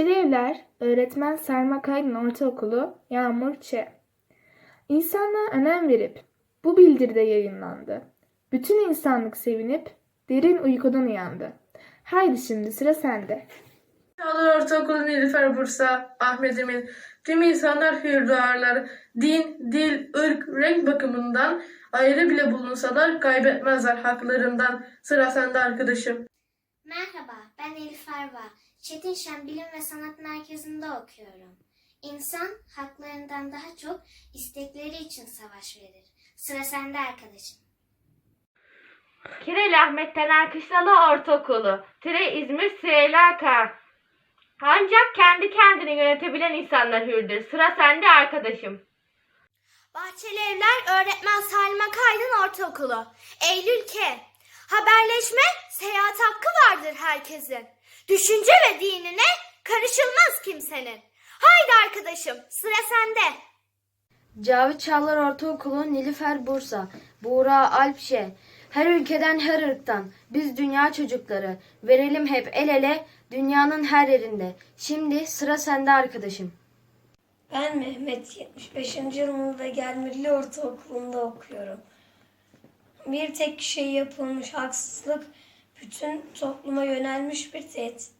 Bahçeli Evler, Öğretmen Selma Kaydın Ortaokulu, Yağmur Ç. İnsanlığa önem verip bu bildiride yayınlandı. Bütün insanlık sevinip derin uykudan uyandı. Haydi şimdi sıra sende. Çağlar Ortaokulu Nilüfer Bursa, Ahmet Emin. Tüm insanlar hür doğarlar. Din, dil, ırk, renk bakımından ayrı bile bulunsalar kaybetmezler haklarından. Sıra sende arkadaşım. Merhaba, ben Elif Erva. Çetin Şen Bilim ve Sanat Merkezi'nde okuyorum. İnsan haklarından daha çok istekleri için savaş verir. Sıra sende arkadaşım. Kirel Ahmet Taner Kışlalı Ortaokulu, Tire İzmir Süheyla Kağan. Ancak kendi kendini yönetebilen insanlar hürdür. Sıra sende arkadaşım. Bahçeli Evler Öğretmen Salma Kaydın Ortaokulu. Eylül K. Haberleşme, seyahat hakkı vardır herkesin. Düşünce ve dinine karışılmaz kimsenin. Haydi arkadaşım, sıra sende. Cavit Çağlar Ortaokulu Nilüfer Bursa Buğra Alpşe Her ülkeden her ırktan biz dünya çocukları verelim hep el ele dünyanın her yerinde. Şimdi sıra sende arkadaşım. Ben Mehmet 75. yıl Muğla Gelmirli Ortaokulu'nda okuyorum. Bir tek kişiye yapılmış haksızlık bütün topluma yönelmiş bir tehdit.